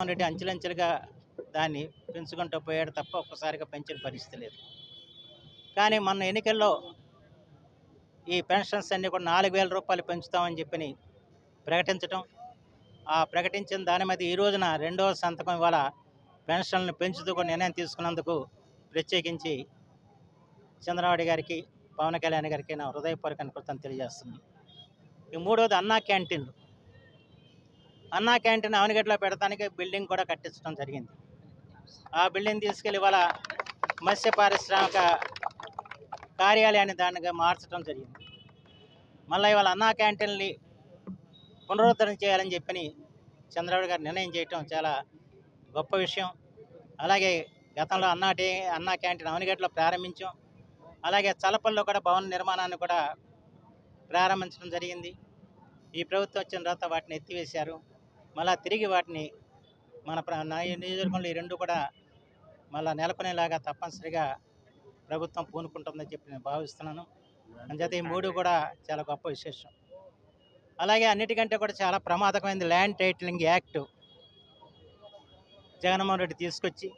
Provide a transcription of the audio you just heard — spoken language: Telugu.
జగన్మోహన్ రెడ్డి అంచెలంచెలుగా దాన్ని పెంచుకుంటూ పోయాడు తప్ప ఒక్కసారిగా పెంచిన పరిస్థితి లేదు. కానీ మొన్న ఎన్నికల్లో ఈ పెన్షన్స్ అన్నీ కూడా నాలుగు వేల రూపాయలు పెంచుతామని చెప్పని ప్రకటించటం ఆ ప్రకటించిన దాని మీద ఈ రోజున రెండవ సంతకం ఇవాళ పెన్షన్లను పెంచుతూ కూడా నిర్ణయం తీసుకున్నందుకు ప్రత్యేకించి చంద్రబాబు గారికి పవన్ కళ్యాణ్ గారికి నా హృదయపూర్వక కృతం తెలియజేస్తున్నాను. ఈ మూడవది అన్నా క్యాంటీన్లు. అన్నా క్యాంటీన్ అవనిగట్లో పెడతానికి బిల్డింగ్ కూడా కట్టించడం జరిగింది. ఆ బిల్డింగ్ తీసుకెళ్ళి ఇవాళ మత్స్య పారిశ్రామిక కార్యాలయాన్ని దానిగా మార్చడం జరిగింది. మళ్ళీ ఇవాళ అన్నా క్యాంటీన్ని పునరుద్ధరణ చేయాలని చెప్పని చంద్రబాబు గారు నిర్ణయం చేయటం చాలా గొప్ప విషయం. అలాగే గతంలో అన్నా డే అన్నా క్యాంటీన్ అవనిగట్లో ప్రారంభించాం. అలాగే చలపల్లో కూడా భవన నిర్మాణాన్ని కూడా ప్రారంభించడం జరిగింది. ఈ ప్రభుత్వం వచ్చిన తర్వాత వాటిని ఎత్తివేశారు. మళ్ళా తిరిగి వాటిని మన నియోజకవర్గంలో ఈ రెండు కూడా మళ్ళా నెలకొనేలాగా తప్పనిసరిగా ప్రభుత్వం పూనుకుంటుందని చెప్పి నేను భావిస్తున్నాను. అంచేత ఈ మూడు కూడా చాలా గొప్ప విశేషం. అలాగే అన్నిటికంటే కూడా చాలా ప్రమాదకమైనది land titling act Jaganmohan Reddy తీసుకొచ్చి